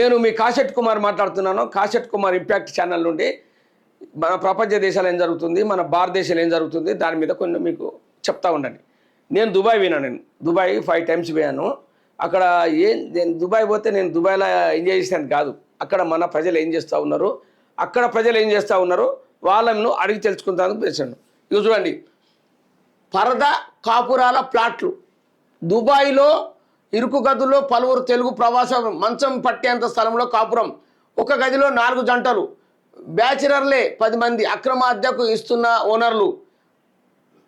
నేను మీ కాశెట్ కుమార్ మాట్లాడుతున్నాను. కాశెట్ Kumar impact channel నుండి మన ప్రపంచ దేశాలు ఏం జరుగుతుంది మన భారతదేశంలో ఏం జరుగుతుంది దాని మీద కొన్ని మీకు చెప్తా ఉండండి. నేను దుబాయ్ పోయినా నేను. దుబాయ్ ఫైవ్ టైమ్స్ పోయాను. అక్కడ ఏం నేను దుబాయ్ పోతే నేను దుబాయ్లో ఎంజాయ్ చేసాను కాదు. అక్కడ మన ప్రజలు ఏం చేస్తూ ఉన్నారు అక్కడ ప్రజలు ఏం చేస్తూ ఉన్నారు వాళ్ళను అడిగి తెలుసుకుంటానికి పిలిచాను ఇవి చూడండి. పరద కాపురాల ప్లాట్లు. దుబాయ్లో ఇరుకు గదుల్లో పలువురు తెలుగు ప్రవాస మంచం పట్టేంత స్థలంలో కాపురం. ఒక గదిలో నాలుగు జంటలు. బ్యాచిలర్లే పది మంది అక్రమ అద్దెకు ఇస్తున్న ఓనర్లు.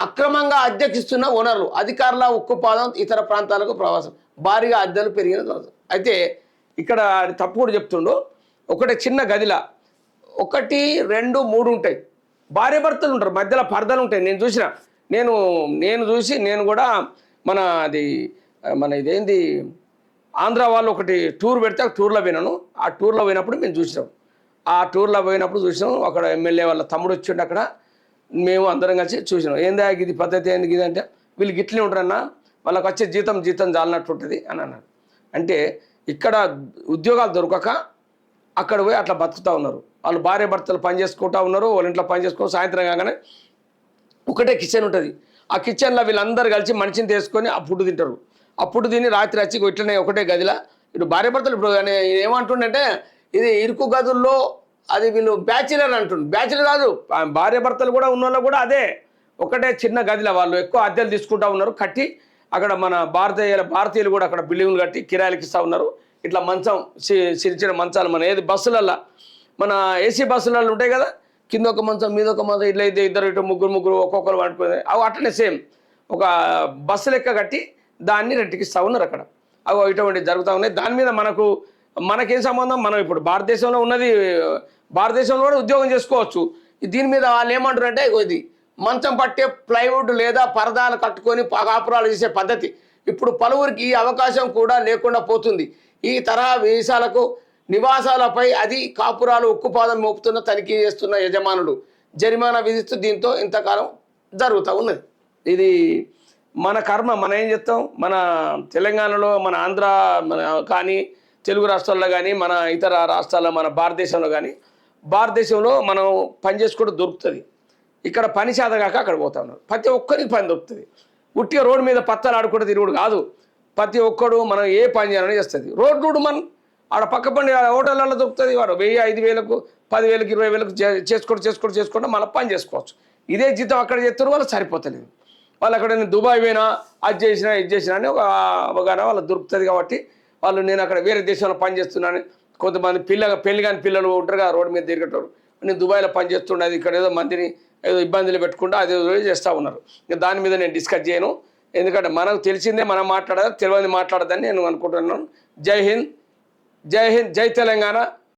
అక్రమంగా అధ్యక్షిస్తున్న ఓనర్లు. అధికారుల ఉక్కుపాదం ఇతర ప్రాంతాలకు ప్రవాసం. భారీగా అద్దెలు పెరిగిన అయితే ఇక్కడ తప్పు కూడా చెప్తుండు. ఒకటి చిన్న గదిల. ఒకటి రెండు మూడు ఉంటాయి. భార్య భర్తలు ఉంటారు. మధ్యలో పరదలు ఉంటాయి. నేను చూసిన. నేను నేను చూసి నేను కూడా మన అది మన ఇదేంది? ఆంధ్ర వాళ్ళు ఒకటి టూర్ పెడితే ఆ టూర్లో పోయినాను. ఆ టూర్లో పోయినప్పుడు మేము చూసినాం. ఆ టూర్లో పోయినప్పుడు చూసినాం. అక్కడ ఎమ్మెల్యే వాళ్ళ తమ్ముడు వచ్చిండు అక్కడ. మేము అందరం కలిసి చూసినాం. ఏందా ఇది పద్ధతి? ఏంది ఇది అంటే వీళ్ళు గిట్లే ఉంటారన్నా వాళ్ళకి వచ్చే జీతం జీతం జాలినట్టు ఉంటుంది అని అన్నారు. అంటే ఇక్కడ ఉద్యోగాలు దొరకక అక్కడ పోయి అట్లా బతుకుతూ ఉన్నారు. వాళ్ళు భార్య భర్తలు పని చేసుకుంటా ఉన్నారు. వాళ్ళ ఇంట్లో పని చేసుకుంటూ సాయంత్రం కాగానే ఒకటే కిచెన్ ఉంటుంది. ఆ కిచెన్లో వీళ్ళందరూ కలిసి మనిషిని తీసుకొని ఆ ఫుడ్ తింటారు. అప్పుడు దీన్ని రాత్రి వచ్చి ఇట్లనే ఒకటే గదిలా. ఇటు భార్య భర్తలు ఇప్పుడు ఏమంటుండంటే ఇది ఇరుకు గదుల్లో అది వీళ్ళు బ్యాచిలర్ అంటుండ్రు. బ్యాచిలర్ కాదు భార్య భర్తలు కూడా ఉన్న కూడా అదే. ఒకటే చిన్న గదిలో వాళ్ళు ఎక్కువ అద్దెలు తీసుకుంటా ఉన్నారు కట్టి అక్కడ మన భారతీయ భారతీయులు కూడా అక్కడ బిల్డింగ్లు కట్టి కిరాయిలకి ఇస్తూ ఉన్నారు. ఇట్లా మంచం సిరిచిన మంచాలు మన ఏది బస్సులల్లో. మన ఏసీ బస్సులలో ఉంటాయి కదా కింద ఒక మంచం మీద ఒక మంచం ఇట్లయితే ఇద్దరు ఇటు ముగ్గురు ముగ్గురు ఒక్కొక్కరు పట్టుకుని అవి అట్లనే సేమ్. ఒక బస్సు లెక్క కట్టి దాన్ని రెట్టికిస్తూ ఉన్నారు అక్కడ. అవి ఇటువంటి జరుగుతూ ఉన్నాయి. దాని మీద మనకు మనకేం సంబంధం? మనం ఇప్పుడు భారతదేశంలో ఉన్నది భారతదేశంలో కూడా ఉద్యోగం చేసుకోవచ్చు. దీని మీద వాళ్ళు ఏమంటారంటే ఇది మంచం పట్టే ప్లైవుడ్ లేదా పరదాలు కట్టుకొని కాపురాలు చేసే పద్ధతి. ఇప్పుడు పలువురికి ఈ అవకాశం కూడా లేకుండా పోతుంది. ఈ తరహా వీసాలకు నివాసాలపై అది కాపురాలు ఉక్కుపాదం మోపుతున్న తనిఖీ చేస్తున్న యజమానులు. జరిమానా విధిస్తూ దీంతో ఇంతకాలం జరుగుతూ ఉన్నది. ఇది మన కర్మ మనం ఏం చేస్తాం మన తెలంగాణలో మన ఆంధ్ర మన కానీ తెలుగు రాష్ట్రాల్లో కానీ మన ఇతర రాష్ట్రాల్లో మన భారతదేశంలో కానీ భారతదేశంలో మనం పని చేసుకుంటూ దొరుకుతుంది. ఇక్కడ పని కాక అక్కడ పోతా ఉన్నారు. ప్రతి ఒక్కరికి పని దొరుకుతుంది. ఉట్టిగా రోడ్డు మీద పత్తాలు ఆడుకుంటే తిరుగుడు కాదు. ప్రతి ఒక్కడు మనం ఏ పని చేయాలని చేస్తుంది. రోడ్డు మనం ఆడ పక్క పండి హోటళ్ళలో దొరుకుతుంది వాడు. వెయ్యి ఐదు వేలకు పదివేలకు ఇరవై వేలకు చే- చేసుకోవడం చేసుకోవడం మళ్ళీ పని చేసుకోవచ్చు. ఇదే జీతం అక్కడ చేస్తారు వాళ్ళు సరిపోతలేదు. వాళ్ళు అక్కడ నేను దుబాయ్ పోయినా అది చేసినా ఇది చేసినా అని ఒక అవగాహన వాళ్ళకి దొరుకుతుంది కాబట్టి వాళ్ళు నేను అక్కడ వేరే దేశంలో పనిచేస్తున్నాను. కొంతమంది పిల్ల పెళ్ళి కాని పిల్లలు ఉంటారు కదా రోడ్డు మీద తిరిగేటోరు నేను దుబాయ్లో పనిచేస్తుండేది ఇక్కడ ఏదో మందిని ఏదో ఇబ్బందులు పెట్టుకుంటూ అది ఏదో చేస్తూ ఉన్నారు. ఇంకా దాని మీద నేను డిస్కస్ చేయను. ఎందుకంటే మనకు తెలిసిందే మనం మాట్లాడదు తెలియని మాట్లాడదని నేను అనుకుంటున్నాను. జై హింద్ జై హింద్ జై తెలంగాణ.